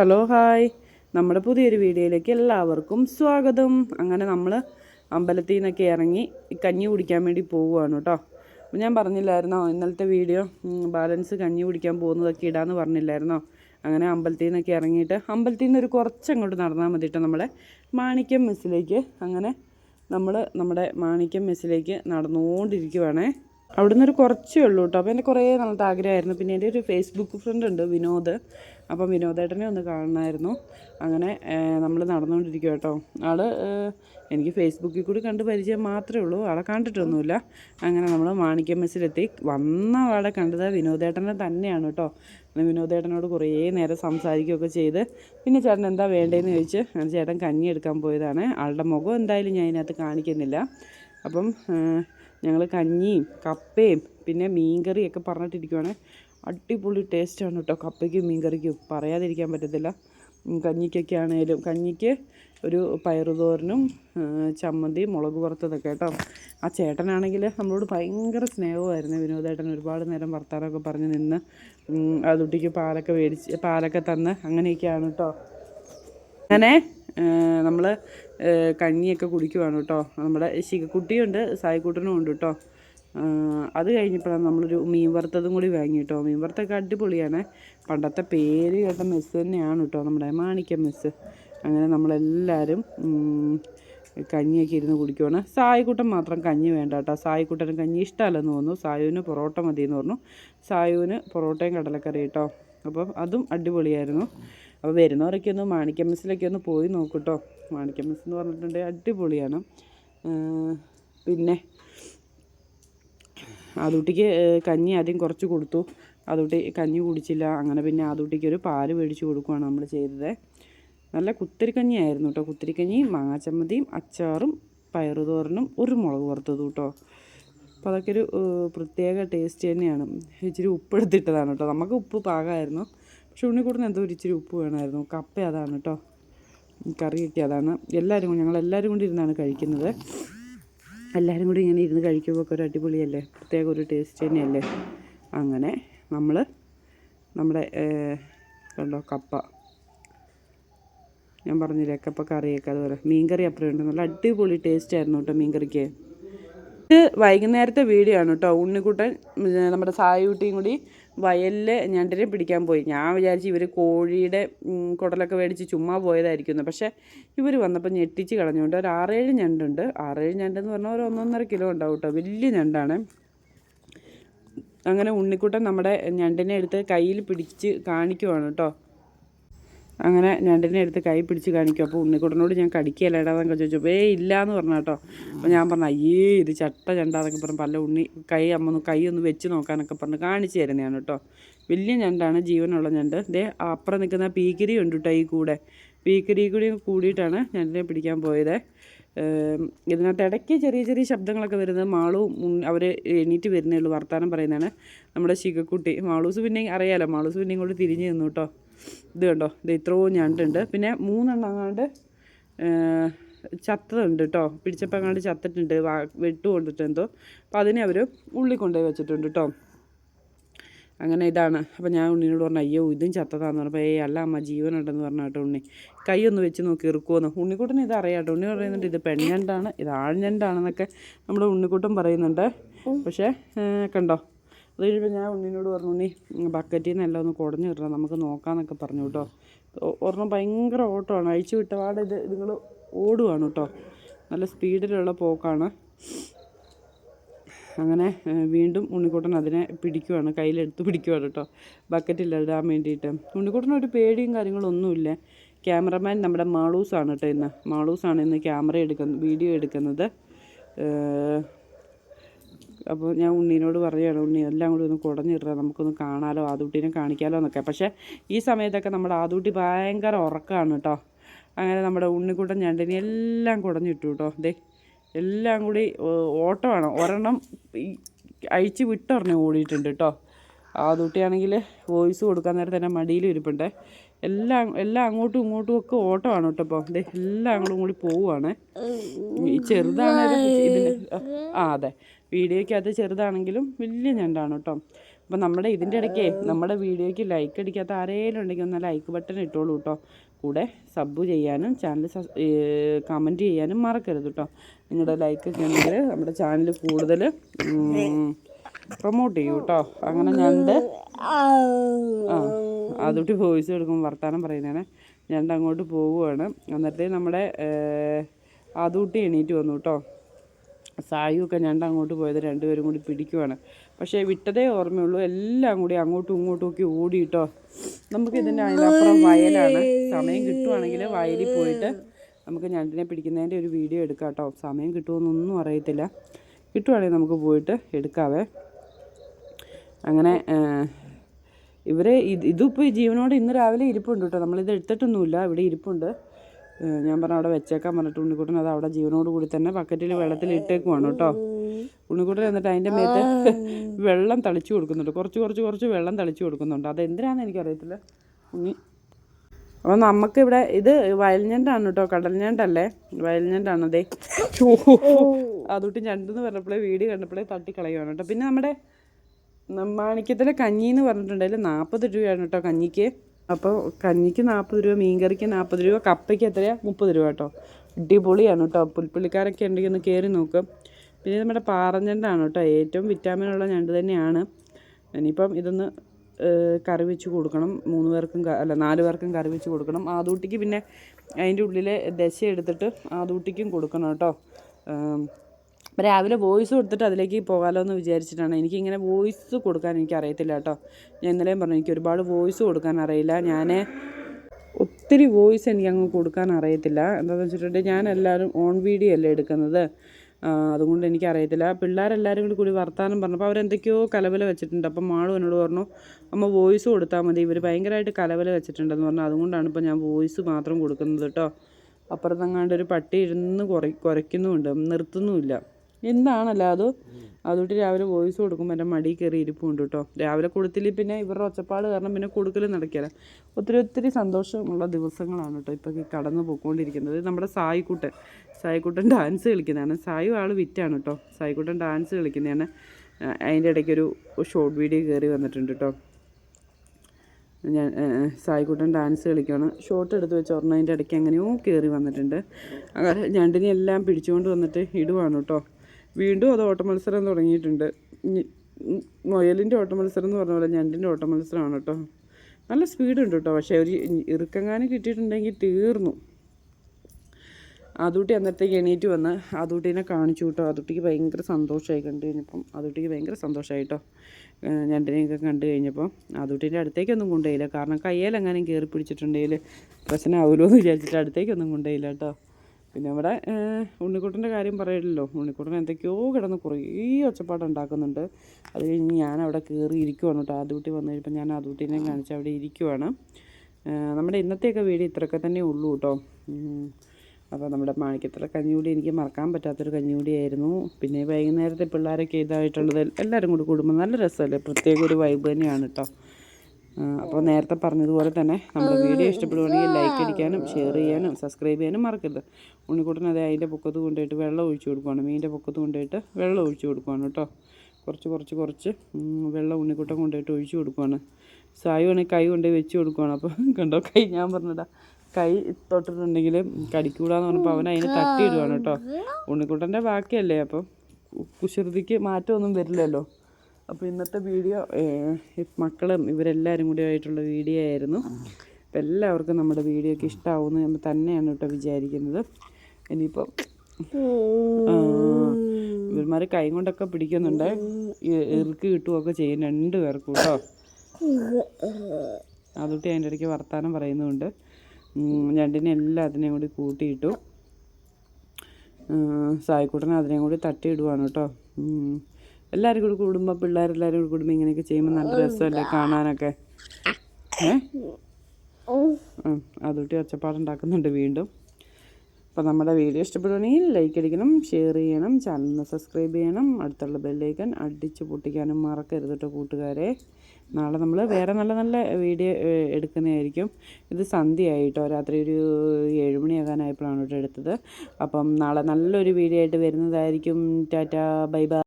Hello hi. നമ്മുടെ പുതിയൊരു വീഡിയോയിലേക്ക് എല്ലാവർക്കും സ്വാഗതം. അങ്ങനെ നമ്മൾ അമ്പലത്തിൽ നിന്നൊക്കെ ഇറങ്ങി കഞ്ഞി കുടിക്കാൻ വേണ്ടി പോവുകയാണ് കേട്ടോ. അപ്പോൾ ഞാൻ പറഞ്ഞില്ലായിരുന്നോ ഇന്നലത്തെ വീഡിയോ ബാലൻസ് കഞ്ഞി കുടിക്കാൻ പോകുന്നതൊക്കെ ഇടാമെന്ന് പറഞ്ഞില്ലായിരുന്നോ? അങ്ങനെ അമ്പലത്തിൽ നിന്നൊക്കെ ഇറങ്ങിയിട്ട് അമ്പലത്തിൽ നിന്ന് ഒരു കുറച്ചങ്ങോട്ട് നടന്നാൽ മതി കേട്ടോ നമ്മളെ മാണിക്യം മെസ്സിലേക്ക്. അങ്ങനെ നമ്മൾ നമ്മുടെ മാണിക്യം മെസ്സിലേക്ക് നടന്നുകൊണ്ടിരിക്കുവാണേ. അവിടുന്ന് ഒരു കുറച്ചേ ഉള്ളൂ കേട്ടോ അപ്പോൾ എന്റെ കുറേ നാളത്തെ ആഗ്രഹമായിരുന്നു. പിന്നെ എന്റെ ഒരു ഫേസ്ബുക്ക് ഫ്രണ്ട് ഉണ്ട് വിനോദ്. അപ്പം വിനോദേട്ടനെ ഒന്ന് കാണണമായിരുന്നു. അങ്ങനെ നമ്മൾ നടന്നുകൊണ്ടിരിക്കുക കേട്ടോ ആൾ എനിക്ക് ഫേസ്ബുക്കിൽ കൂടി കണ്ട് പരിചയം മാത്രമേ ഉള്ളൂ. ആളെ കണ്ടിട്ടൊന്നുമില്ല. അങ്ങനെ നമ്മൾ മാണിക്യം മെസ്സിലെത്തി വന്ന ആളെ കണ്ടത് വിനോദേട്ടനെ തന്നെയാണ് കേട്ടോ വിനോദേട്ടനോട് കുറേ നേരം സംസാരിക്കുകയൊക്കെ ചെയ്ത് പിന്നെ ചേട്ടൻ എന്താ വേണ്ടതെന്ന് ചോദിച്ച് ചേട്ടൻ കഞ്ഞി എടുക്കാൻ പോയതാണ്. ആളുടെ മുഖം എന്തായാലും ഞാൻ ഇതിനകത്ത് കാണിക്കുന്നില്ല. അപ്പം ഞങ്ങൾ കഞ്ഞിയും കപ്പയും പിന്നെ മീൻകറിയൊക്കെ പറഞ്ഞിട്ടിരിക്കുവാണ്. അടിപൊളി ടേസ്റ്റാണ് കേട്ടോ കപ്പയ്ക്കും മീൻകറിക്കും. പറയാതിരിക്കാൻ പറ്റത്തില്ല. കഞ്ഞിക്കൊക്കെ ആണെങ്കിലും കഞ്ഞിക്ക് ഒരു പയറുതോരനും ചമ്മന്തി മുളക് വറുത്തതൊക്കെ കേട്ടോ. ആ ചേട്ടനാണെങ്കിൽ നമ്മളോട് ഭയങ്കര സ്നേഹമായിരുന്നു വിനോദേട്ടൻ. ഒരുപാട് നേരം വർത്താനമൊക്കെ പറഞ്ഞ് നിന്ന് അതുട്ടിക്ക് പാലൊക്കെ മേടിച്ച് പാലൊക്കെ തന്ന് അങ്ങനെയൊക്കെയാണ് കേട്ടോ. അങ്ങനെ നമ്മൾ കഞ്ഞിയൊക്കെ കുടിക്കുവാണ് കേട്ടോ. നമ്മുടെ ശിഖക്കുട്ടിയുണ്ട് സായിക്കുട്ടനും ഉണ്ട് കേട്ടോ. അത് കഴിഞ്ഞപ്പോഴാണ് നമ്മളൊരു മീൻ വറുത്തതും കൂടി വാങ്ങി കേട്ടോ. മീൻ വറുത്തൊക്കെ അടിപൊളിയാണ്. പണ്ടത്തെ പേര് കേട്ട മെസ്സ് തന്നെയാണ് കേട്ടോ നമ്മുടെ മാണിക്ക മെസ്സ് അങ്ങനെ നമ്മളെല്ലാവരും കഞ്ഞിയൊക്കെ ഇരുന്ന് കുടിക്കുവാണ്. സായിക്കുട്ടൻ മാത്രം കഞ്ഞി വേണ്ട കേട്ടോ. സായിക്കുട്ടന് കഞ്ഞി ഇഷ്ടമല്ലെന്ന് തോന്നുന്നു. സായുവിന് പൊറോട്ട മതി എന്ന് പറഞ്ഞു. സായുവിന് പൊറോട്ടയും കടലക്കറി കേട്ടോ. അപ്പം അതും അടിപൊളിയായിരുന്നു. അപ്പോൾ വരുന്നവരൊക്കെ ഒന്ന് മാണിക്യം മെസ്സിലൊക്കെ ഒന്ന് പോയി നോക്കൂട്ടോ. കേട്ടോ മാണിക്യം എന്ന് പറഞ്ഞിട്ടുണ്ടെങ്കിൽ അടിപൊളിയാണ്. പിന്നെ ആദൂട്ടിക്ക് കഞ്ഞി ആദ്യം കുറച്ച് കൊടുത്തു. ആദൂട്ടി കഞ്ഞി കുടിച്ചില്ല. അങ്ങനെ പിന്നെ ആദൂട്ടിക്ക് ഒരു പാൽ മേടിച്ച് കൊടുക്കുകയാണ് നമ്മൾ ചെയ്തത്. നല്ല കുത്തിരിക്കഞ്ഞിയായിരുന്നു കേട്ടോ. കുത്തിരിക്കഞ്ഞി മാങ്ങാച്ചമ്മതിയും അച്ചാറും പയറുതോരനും ഒരു മുളക് വറുത്തതും കേട്ടോ. അപ്പോൾ അതൊക്കെ ഒരു പ്രത്യേക ടേസ്റ്റ് തന്നെയാണ്. ഇച്ചിരി ഉപ്പെടുത്തിട്ടതാണ് കേട്ടോ. നമുക്ക് ഉപ്പ് പാകമായിരുന്നു. കൂടുന്ന എന്തോ ഒരു ഇച്ചിരി ഉപ്പ് വേണമായിരുന്നു. കപ്പ അതാണ് കേട്ടോ കറിയൊക്കെ അതാണ്. എല്ലാവരും ഞങ്ങൾ എല്ലാവരും കൂടി ഇരുന്നാണ് കഴിക്കുന്നത്. എല്ലാവരും കൂടി ഇങ്ങനെ ഇരുന്ന് കഴിക്കുമ്പോൾ ഒക്കെ ഒരു അടിപൊളിയല്ലേ? പ്രത്യേക ഒരു ടേസ്റ്റ് തന്നെയല്ലേ? അങ്ങനെ നമ്മൾ നമ്മുടെ കണ്ടോ കപ്പ. ഞാൻ പറഞ്ഞില്ലേ കപ്പ കറിയൊക്കെ അതുപോലെ. മീൻകറി അപ്പുറം ഉണ്ട്. നല്ല അടിപൊളി ടേസ്റ്റ് ആയിരുന്നു കേട്ടോ മീൻകറിക്ക്. ഇത് വൈകുന്നേരത്തെ വീഡിയോ ആണ് കേട്ടോ ഉണ്ണിക്കുട്ടൻ നമ്മുടെ സായുട്ടിയും കൂടി വയലിൽ ഞണ്ടിനെ പിടിക്കാൻ പോയി. ഞാൻ വിചാരിച്ച് ഇവർ കോഴിയുടെ കുടലൊക്കെ മേടിച്ച് ചുമ്മാ പോയതായിരിക്കുന്നു പക്ഷേ ഇവർ വന്നപ്പോൾ ഞെട്ടിച്ച് കളഞ്ഞുകൊണ്ട് ഒരു ആറേഴ് ഞണ്ടുണ്ട്. ആറേഴ് ഞണ്ടെന്ന് പറഞ്ഞാൽ ഒരു ഒന്നൊന്നര കിലോ ഉണ്ടാവും കേട്ടോ വലിയ ഞണ്ടാണ്. അങ്ങനെ ഉണ്ണിക്കുട്ടൻ നമ്മുടെ ഞണ്ടിനെ എടുത്ത് കയ്യിൽ പിടിച്ച് കാണിക്കുവാണ് കേട്ടോ അങ്ങനെ ഞണ്ടിനെ എടുത്ത് കൈ പിടിച്ച് കാണിക്കും. അപ്പോൾ ഉണ്ണിക്കുട്ടനോട് ഞാൻ കടിക്കുകയല്ല കടിക്കുകയല്ലേടാന്നൊക്കെ ചോദിച്ചു. ഏ ഇല്ല എന്ന് പറഞ്ഞു കേട്ടോ. അപ്പോൾ ഞാൻ പറഞ്ഞു അയ്യേ ഇത് ചട്ട ചണ്ടാന്നൊക്കെ പറഞ്ഞു. പല ഉണ്ണി കൈ അമ്മ കൈ ഒന്ന് വെച്ച് നോക്കാനൊക്കെ പറഞ്ഞു കാണിച്ചു തരുന്നതാണ് കേട്ടോ. വലിയ ഞണ്ടാണ് ജീവനുള്ള ഞണ്ട്. ദേ അപ്പുറം നിൽക്കുന്ന പീക്കിരി ഉണ്ട് കേട്ടോ ഈ കൂടെ. പീക്കിരി കൂടി കൂടിയിട്ടാണ് ഞണ്ടിനെ പിടിക്കാൻ പോയത്. ഇതിനകത്ത് ഇടയ്ക്ക് ചെറിയ ചെറിയ ശബ്ദങ്ങളൊക്കെ വരുന്നത് മാളും അവർ എണീറ്റ് വരുന്നേ ഉള്ളൂ വർത്തമാനം പറയുന്നതാണ്. നമ്മുടെ ശിഖക്കുട്ടി. മാളൂസ് പിന്നെ അറിയാലോ മാളൂസ് പിന്നെ കൂടി തിരിഞ്ഞു നിന്നു കേട്ടോ. ഇത് കണ്ടോ? ഇത് ഇത്രയും ഞണ്ടുണ്ട്. പിന്നെ മൂന്നെണ്ണം അങ്ങാണ്ട് ചത്തതുണ്ട് കേട്ടോ പിടിച്ചപ്പോൾ അങ്ങാണ്ട് ചത്തിട്ടുണ്ട്. വെട്ടു കൊണ്ടിട്ട് എന്തോ. അപ്പോൾ അതിനെ അവർ ഉള്ളിൽ കൊണ്ടുപോയി വെച്ചിട്ടുണ്ട് കേട്ടോ അങ്ങനെ ഇതാണ്. അപ്പോൾ ഞാൻ ഉണ്ണിനോട് പറഞ്ഞു അയ്യോ ഇതും ചത്തതാന്ന് പറഞ്ഞപ്പോൾ ഏയ് അല്ല അമ്മ ജീവനുണ്ടെന്ന് പറഞ്ഞു കേട്ടോ ഉണ്ണി. കൈ ഒന്ന് വെച്ച് നോക്കി ഇറുക്കുമെന്ന് ഉണ്ണിക്കുട്ടന് ഇത് അറിയാം കേട്ടോ ഉണ്ണി പറയുന്നുണ്ട് ഇത് പെൺഞണ്ടാണ് ഇത് ആൺഞണ്ടാണെന്നൊക്കെ നമ്മുടെ ഉണ്ണിക്കുട്ടൻ പറയുന്നുണ്ട്. പക്ഷേ കണ്ടോ? അത് ഞാൻ ഉണ്ണിനോട് പറഞ്ഞു ഉണ്ണി ബക്കറ്റിൽ നിന്ന് എല്ലാം ഒന്ന് കുടഞ്ഞു വിടണം നമുക്ക് നോക്കാമെന്നൊക്കെ പറഞ്ഞു കേട്ടോ ഒരെണ്ണം ഭയങ്കര ഓട്ടമാണ്. അഴിച്ചു വിട്ടപാട് ഇത് നിങ്ങൾ ഓടുവാണ് കേട്ടോ നല്ല സ്പീഡിലുള്ള പോക്കാണ്. അങ്ങനെ വീണ്ടും ഉണ്ണിക്കുട്ടൻ അതിനെ പിടിക്കുവാണ്. കയ്യിലെടുത്ത് പിടിക്കുവാണ് കേട്ടോ ബക്കറ്റിൽ ഇടാൻ വേണ്ടിയിട്ട്. ഉണ്ണിക്കുട്ടൻ ഒരു പേടിയും കാര്യങ്ങളൊന്നുമില്ല. ക്യാമറമാൻ നമ്മുടെ മാളൂസാണ് കേട്ടോ ഇന്ന്. മാളൂസാണ് ഇന്ന് ക്യാമറ എടുക്കുന്നത് വീഡിയോ എടുക്കുന്നത്. അപ്പോൾ ഞാൻ ഉണ്ണീനോട് പറയുകയാണ് ഉണ്ണി എല്ലാം കൂടി ഒന്ന് കുടഞ്ഞിടുക നമുക്കൊന്ന് കാണാലോ ആദൂട്ടീനെ കാണിക്കാലോ എന്നൊക്കെ. പക്ഷേ ഈ സമയത്തൊക്കെ നമ്മുടെ ആദൂട്ടി ഭയങ്കര ഉറക്കമാണ് കേട്ടോ അങ്ങനെ നമ്മുടെ ഉണ്ണിക്കുട്ടൻ ഞണ്ടിനെ എല്ലാം കുടഞ്ഞിട്ടു കേട്ടോ ദേ എല്ലാം കൂടി ഓട്ടമാണ്. ഒരെണ്ണം അഴിച്ച് വിട്ടറിഞ്ഞ് ഓടിയിട്ടുണ്ട് കേട്ടോ ആദൂട്ടിയാണെങ്കിൽ വോയിസ് കൊടുക്കാൻ നേരത്തെ തന്നെ മടിയിൽ ഇരിപ്പുണ്ട്. എല്ലാം എല്ലാം അങ്ങോട്ടും ഇങ്ങോട്ടും ഒക്കെ ഓട്ടമാണ് കേട്ടോ ഇപ്പോൾ ദേ എല്ലാം അങ്ങോട്ടും കൂടി പോവുകയാണ് ഈ ചെറുതാണ് ഇതിന് ആ അതെ. വീഡിയോയ്ക്കകത്ത് ചെറുതാണെങ്കിലും വലിയ ഞണ്ടാണ് കേട്ടോ. അപ്പോൾ നമ്മുടെ ഇതിന്റെ ഇടയ്ക്ക് നമ്മുടെ വീഡിയോയ്ക്ക് ലൈക്ക് അടിക്കാത്ത ആരെങ്കിലും ഉണ്ടെങ്കിൽ ഒന്ന് ലൈക്ക് ബട്ടൺ ഇട്ടോളൂ കേട്ടോ. കൂടെ സബ് ചെയ്യാനും ചാനൽ കമന്റ് ചെയ്യാനും മറക്കരുത് കേട്ടോ. നിങ്ങളുടെ ലൈക്ക് ഒക്കെ ഉണ്ടെങ്കിൽ നമ്മുടെ ചാനൽ കൂടുതൽ പ്രൊമോട്ട് ചെയ്യൂ കേട്ടോ. അങ്ങനെ ഞണ്ട് ആ അതുട്ടി വോയിസ് കൊടുക്കും വർത്തമാനം പറയുന്നതാണ് ഞണ്ട് അങ്ങോട്ട് പോവുകയാണ് എന്നിട്ട് നമ്മുടെ അതുകൂട്ടി എണീറ്റ് വന്നു കേട്ടോ. സായുമൊക്കെ ഞണ്ട് അങ്ങോട്ട് പോയത് രണ്ടുപേരും കൂടി പിടിക്കുവാണ്. പക്ഷേ വിട്ടതേ ഓർമ്മയുള്ളൂ. എല്ലാം കൂടി അങ്ങോട്ടും ഇങ്ങോട്ടും ഒക്കെ ഓടിയിട്ടോ. നമുക്ക് ഇതിന്റെ അതിനപ്പുറം വയലാണ്. സമയം കിട്ടുവാണെങ്കിൽ വയലിൽ പോയിട്ട് നമുക്ക് ഞണ്ടിനെ പിടിക്കുന്നതിന്റെ ഒരു വീഡിയോ എടുക്കാം കേട്ടോ സമയം കിട്ടുമെന്നൊന്നും അറിയത്തില്ല. കിട്ടുവാണെങ്കിൽ നമുക്ക് പോയിട്ട് എടുക്കാവേ. അങ്ങനെ ഇവരെ ഇത് ഇതിപ്പോൾ ജീവനോട് ഇന്ന് രാവിലെ ഇരിപ്പുണ്ട് കേട്ടോ. നമ്മളിത് എടുത്തിട്ടൊന്നുമില്ല. ഇവിടെ ഇരിപ്പുണ്ട്. ഞാൻ പറഞ്ഞ അവിടെ വെച്ചേക്കാൻ പറഞ്ഞിട്ട് ഉണ്ണിക്കുട്ടൻ അത് അവിടെ ജീവനോട് കൂടി തന്നെ ബക്കറ്റിൽ വെള്ളത്തിൽ ഇട്ടേക്കുവാണ് കേട്ടോ. ഉണ്ണിക്കുട്ടൻ എന്നിട്ട് അതിന്റെ മേത്ത് വെള്ളം തളിച്ചു കൊടുക്കുന്നുണ്ട്. കുറച്ച് കുറച്ച് കുറച്ച് വെള്ളം തളിച്ചു കൊടുക്കുന്നുണ്ട്. അത് എന്തിനാണെന്ന് എനിക്കറിയത്തില്ല. ഉണ്ണി. അപ്പോൾ നമുക്കിവിടെ ഇത് വയൽഞ്ഞണ്ടാണ് കേട്ടോ കടൽഞ്ഞണ്ടല്ലേ? വയൽഞ്ഞണ്ടാണ് അതെ അതൊട്ട് ഞണ്ടെന്ന് പറഞ്ഞപ്പോഴേ വീട് കണ്ടപ്പോഴേ തട്ടിക്കളയുവാണ് കേട്ടോ. പിന്നെ നമ്മുടെ മാണിക്യത്തിലെ കഞ്ഞി എന്ന് പറഞ്ഞിട്ടുണ്ടെങ്കിൽ നാൽപ്പത് രൂപയാണ് കേട്ടോ കഞ്ഞിക്ക്. അപ്പോൾ കഞ്ഞിക്ക് നാൽപ്പത് രൂപ മീൻകറിക്ക് നാൽപ്പത് രൂപ കപ്പയ്ക്ക് എത്രയാണ് മുപ്പത് രൂപ കേട്ടോ. അടിപൊളിയാണ് കേട്ടോ. പുൽപ്പള്ളിക്കാരൊക്കെ ഉണ്ടെങ്കിൽ ഒന്ന് കയറി നോക്കും. പിന്നെ നമ്മുടെ പാറഞ്ഞണ്ടാണ് കേട്ടോ. ഏറ്റവും വിറ്റാമിൻ ഉള്ള ഞണ്ട് തന്നെയാണ്. ഇനിയിപ്പം ഇതൊന്ന് കറി വെച്ച് കൊടുക്കണം. മൂന്ന് പേർക്കും അല്ല നാല് പേർക്കും കറി വെച്ച് കൊടുക്കണം. ആദൂട്ടിക്ക് പിന്നെ അതിന്റെ ഉള്ളിലെ ദശ എടുത്തിട്ട് ആദൂട്ടിക്കും കൊടുക്കണം കേട്ടോ. ഏം, അപ്പോൾ രാവിലെ വോയിസ് കൊടുത്തിട്ട് അതിലേക്ക് പോകാമല്ലോ എന്ന് വിചാരിച്ചിട്ടാണ്. എനിക്കിങ്ങനെ വോയിസ് കൊടുക്കാൻ എനിക്ക് അറിയത്തില്ല കേട്ടോ. ഞാൻ ഇന്നലെയും പറഞ്ഞു എനിക്ക് ഒരുപാട് വോയിസ് കൊടുക്കാൻ അറിയില്ല. ഞാൻ ഒത്തിരി വോയിസ് എനിക്ക് അങ്ങ് കൊടുക്കാൻ അറിയത്തില്ല. എന്താണെന്ന് വെച്ചിട്ടുണ്ടെങ്കിൽ ഞാൻ എല്ലാവരും ഓൺ വീഡിയോ അല്ലേ എടുക്കുന്നത്? അതുകൊണ്ട് എനിക്കറിയത്തില്ല. പിള്ളേരെല്ലാവരും കൂടി കൂടി വർത്താനം പറഞ്ഞപ്പോൾ അവരെന്തൊക്കെയോ കലവല വെച്ചിട്ടുണ്ട്. അപ്പം മാളു എന്നോട് പറഞ്ഞു അമ്മ വോയിസ് കൊടുത്താൽ മതി. ഇവർ ഭയങ്കരമായിട്ട് കലവല വെച്ചിട്ടുണ്ടെന്ന് പറഞ്ഞു. അതുകൊണ്ടാണ് ഇപ്പോൾ ഞാൻ വോയിസ് മാത്രം കൊടുക്കുന്നത് കേട്ടോ. അപ്പുറത്തെങ്ങാണ്ട് ഒരു പട്ടി ഇരുന്ന് കുറ കുറയ്ക്കുന്നുമുണ്ട്. നിർത്തുന്നുമില്ല. എന്താണല്ലോ അത്? അതുകൊണ്ട് രാവിലെ വോയിസ് കൊടുക്കുമ്പോൾ എന്റെ മടി കയറി ഇരിപ്പുണ്ട് കേട്ടോ രാവിലെ കൊടുത്തില്ലെങ്കിൽ പിന്നെ ഇവരുടെ ഒച്ചപ്പാട് കാരണം പിന്നെ കൊടുക്കൽ നടക്കില്ല. ഒത്തിരി ഒത്തിരി സന്തോഷമുള്ള ദിവസങ്ങളാണ് കേട്ടോ ഇപ്പോൾ കടന്നു പോയിക്കൊണ്ടിരിക്കുന്നത്. നമ്മുടെ സായിക്കുട്ടൻ. സായിക്കുട്ടൻ ഡാൻസ് കളിക്കുന്നതാണ്. സായു ആൾ വിറ്റാണ് കേട്ടോ സായിക്കുട്ടൻ ഡാൻസ് കളിക്കുന്നതാണ്. അതിന്റെ ഇടയ്ക്കൊരു ഷോർട്ട് വീഡിയോ കയറി വന്നിട്ടുണ്ട് കേട്ടോ ഞാൻ സായിക്കുട്ടൻ ഡാൻസ് കളിക്കുകയാണ് ഷോർട്ട് എടുത്ത് വെച്ച് ഒരെണ്ണം അതിന്റെ ഇടയ്ക്ക് എങ്ങനെയോ കയറി വന്നിട്ടുണ്ട്. ഞണ്ടിനെ എല്ലാം പിടിച്ചുകൊണ്ട് വന്നിട്ട് ഇടുവാണ് കേട്ടോ വീണ്ടും അത് ഓട്ട മത്സരം തുടങ്ങിയിട്ടുണ്ട്. മൊയലിന്റെ ഉം മുയലിന്റെ ഓട്ട മത്സരം എന്ന് പറഞ്ഞ പോലെ ഞണ്ടിന്റെ ഓട്ട മത്സരമാണ് കേട്ടോ. നല്ല സ്പീഡുണ്ട് കേട്ടോ. പക്ഷേ ഒരു ഇറുക്കങ്ങാനും കിട്ടിയിട്ടുണ്ടെങ്കിൽ തീർന്നു. അതുട്ടി അന്നേരത്തേക്ക് എണീറ്റ് വന്ന് അതുട്ടീനെ കാണിച്ചു കേട്ടോ. അതുട്ടിക്ക് ഭയങ്കര സന്തോഷമായി കണ്ടു കഴിഞ്ഞപ്പം. അതുട്ടിക്ക് ഭയങ്കര സന്തോഷമായി കേട്ടോ. ഞണ്ടിനെയൊക്കെ കണ്ടു കഴിഞ്ഞപ്പോൾ അതുട്ടീന്റെ അടുത്തേക്കൊന്നും കൊണ്ടുപോയില്ല. കാരണം കയ്യിലെങ്ങാനും കയറി പിടിച്ചിട്ടുണ്ടെങ്കിൽ പ്രശ്നമാവുമല്ലോ എന്ന് വിചാരിച്ചിട്ട് അടുത്തേക്കൊന്നും കൊണ്ടുപോയില്ല കേട്ടോ. പിന്നെ അവിടെ ഉണ്ണിക്കുട്ടന്റെ കാര്യം പറയില്ലല്ലോ ഉണ്ണിക്കുട്ടൻ എന്തൊക്കെയോ കിടന്ന് കുറേ ഒച്ചപ്പാടുണ്ടാക്കുന്നുണ്ട് അത് കഴിഞ്ഞ് ഞാൻ അവിടെ കയറി ഇരിക്കുവാണ് കേട്ടോ. ആദ്യൂട്ടി വന്നു കഴിഞ്ഞപ്പോൾ ഞാൻ ആദ്യൂട്ടീനെയും കാണിച്ച് അവിടെ ഇരിക്കുവാണ്. നമ്മുടെ ഇന്നത്തെയൊക്കെ വീഡിയോ ഇത്രയൊക്കെ തന്നെ ഉള്ളൂ കേട്ടോ. അപ്പോൾ നമ്മുടെ മാണിക്കത്തിലെ കഞ്ഞിയൂടി എനിക്ക് മറക്കാൻ പറ്റാത്തൊരു കഞ്ഞിയൂടിയായിരുന്നു പിന്നെ വൈകുന്നേരത്തെ പിള്ളേരൊക്കെ ഇതായിട്ടുള്ളത് എല്ലാവരും കൂടി കൂടുമ്പോൾ നല്ല രസമല്ലേ? പ്രത്യേക ഒരു വൈബ് തന്നെയാണ് കേട്ടോ. അപ്പോൾ നേരത്തെ പറഞ്ഞതുപോലെ തന്നെ നമ്മുടെ വീഡിയോ ഇഷ്ടപ്പെടുവാണെങ്കിൽ ലൈക്ക് അടിക്കാനും ഷെയർ ചെയ്യാനും സബ്സ്ക്രൈബ് ചെയ്യാനും മറക്കരുത്. ഉണ്ണിക്കുട്ടൻ അതേ അതിന്റെ പൊക്കത്ത് കൊണ്ടുപോയിട്ട് വെള്ളം ഒഴിച്ചു കൊടുക്കുവാണ്. മീനിന്റെ പൊക്കത്ത് കൊണ്ടുപോയിട്ട് വെള്ളം ഒഴിച്ചു കൊടുക്കുവാണ് കേട്ടോ. കുറച്ച് കുറച്ച് കുറച്ച് വെള്ളം ഉണ്ണിക്കുട്ടൻ കൊണ്ടുപോയിട്ട് ഒഴിച്ചു കൊടുക്കുവാണ്. സായു ആണെങ്കിൽ കൈ കൊണ്ടുപോയി വെച്ച് കൊടുക്കുവാണ്. അപ്പോൾ കണ്ടോ കൈ ഞാൻ പറഞ്ഞിടാ കൈ തൊട്ടിട്ടുണ്ടെങ്കിൽ കടിക്കൂടാന്ന് പറഞ്ഞപ്പോൾ അവൻ അതിനെ തട്ടിയിടുവാണ് കേട്ടോ. ഉണ്ണിക്കുട്ടന്റെ ബാക്കിയല്ലേ? അപ്പം കുശൃതിക്ക് മാറ്റമൊന്നും വരില്ലല്ലോ. അപ്പോൾ ഇന്നത്തെ വീഡിയോ മക്കളും ഇവരെല്ലാവരും കൂടി ആയിട്ടുള്ള വീഡിയോ ആയിരുന്നു. അപ്പോൾ എല്ലാവർക്കും നമ്മുടെ വീഡിയോ ഒക്കെ ഇഷ്ടമാവുമെന്ന് തന്നെയാണ് കേട്ടോ വിചാരിക്കുന്നത്. ഇനിയിപ്പോൾ ഇവന്മാർ കൈ കൊണ്ടൊക്കെ പിടിക്കുന്നുണ്ട്. ഇറുക്ക് കിട്ടുകയൊക്കെ ചെയ്യും രണ്ട് പേർക്കും കേട്ടോ. അതുകൊണ്ട് അതിന്റെ ഇടയ്ക്ക് വർത്താനം പറയുന്നുണ്ട്. രണ്ടിനെ ഞണ്ടിനെ എല്ലാം അതിനെയും കൂടി കൂട്ടിയിട്ടു. സായിക്കുട്ടനെ അതിനെയും കൂടി തട്ടിയിടുവാണ് കേട്ടോ. എല്ലാവരും കൂടി കൂടുമ്പോൾ പിള്ളേരെല്ലാവരും കൂടി കൂടുമ്പോൾ ഇങ്ങനെയൊക്കെ ചെയ്യുമ്പോൾ നല്ല രസമല്ലേ കാണാനൊക്കെ? ഏ? അതുട്ടി ഒച്ചപ്പാടുണ്ടാക്കുന്നുണ്ട് വീണ്ടും. അപ്പോൾ നമ്മുടെ വീഡിയോ ഇഷ്ടപ്പെടുകയാണെങ്കിൽ ലൈക്ക് അടിക്കണം ഷെയർ ചെയ്യണം ചാനലിന് സബ്സ്ക്രൈബ് ചെയ്യണം അടുത്തുള്ള ബെല്ലേക്കൻ അടിച്ച് പൊട്ടിക്കാനും മറക്കരുത് കേട്ടോ കൂട്ടുകാരെ. നാളെ നമ്മൾ വേറെ നല്ല നല്ല വീഡിയോ എടുക്കുന്നതായിരിക്കും. ഇത് സന്ധ്യയായി രാത്രി ഒരു ഏഴുമണിയാകാനായപ്പോഴാണ് കേട്ടോ എടുത്തത്. അപ്പം നാളെ നല്ലൊരു വീഡിയോ ആയിട്ട് വരുന്നതായിരിക്കും. Ta-ta bye bye.